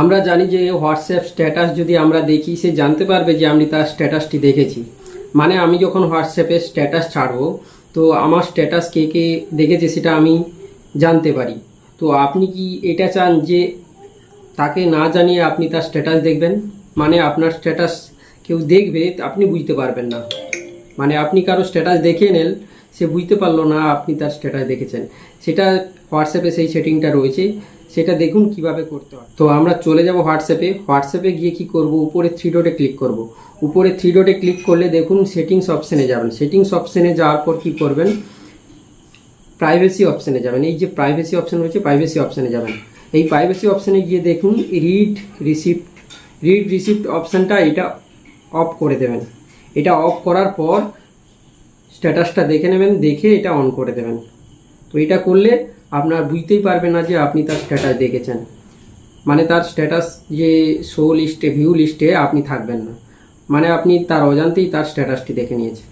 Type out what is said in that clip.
আমরা জানি যে হোয়াটসঅ্যাপ স্ট্যাটাস যদি আমরা দেখি, সে জানতে পারবে যে আমি তার স্ট্যাটাসটি দেখেছি। মানে আমি যখন হোয়াটসঅ্যাপে স্ট্যাটাস ছাড়বো, তো আমার স্ট্যাটাস কে কে দেখেছে সেটা আমি জানতে পারি। তো আপনি কি এটা চান যে তাকে না জানিয়ে আপনি তার স্ট্যাটাস দেখবেন? মানে আপনার স্ট্যাটাস কেউ দেখবে আপনি বুঝতে পারবেন না। মানে আপনি কারও স্ট্যাটাস দেখে নেন, সে বুঝতে পারল না আপনি তার স্ট্যাটাস দেখেছেন। সেটা হোয়াটসঅ্যাপে সেই সেটিংটা রয়েছে। সেটা দেখুন কীভাবে করতে হয়। তো আমরা চলে যাব হোয়াটসঅ্যাপে। হোয়াটসঅ্যাপে গিয়ে কি করব? উপরে থ্রি ডটে ক্লিক করব। উপরে থ্রি ডটে ক্লিক করলে দেখুন সেটিংস অপশানে যাবেন। সেটিংস অপশানে যাওয়ার পর কি করবেন? প্রাইভেসি অপশানে যাবেন। এই যে প্রাইভেসি অপশান রয়েছে প্রাইভেসি অপশানে যাবেন। এই প্রাইভেসি অপশানে গিয়ে দেখুন রিড রিসিপ্ট রিড রিসিপ্ট অপশানটা এটা অফ করে দেবেন। এটা অফ করার পর স্ট্যাটাসটা দেখে নেবেন, দেখে এটা অন করে দেবেন। তো এটা করলে আপনার বুঝতেই পারবে না যে আপনি তার স্ট্যাটাস দেখেছেন। মানে তার স্ট্যাটাস যে শো লিস্টে ভিউ লিস্টে আপনি থাকবেন না। মানে আপনি তার অজান্তেই তার স্ট্যাটাসটি দেখে নিয়েছেন।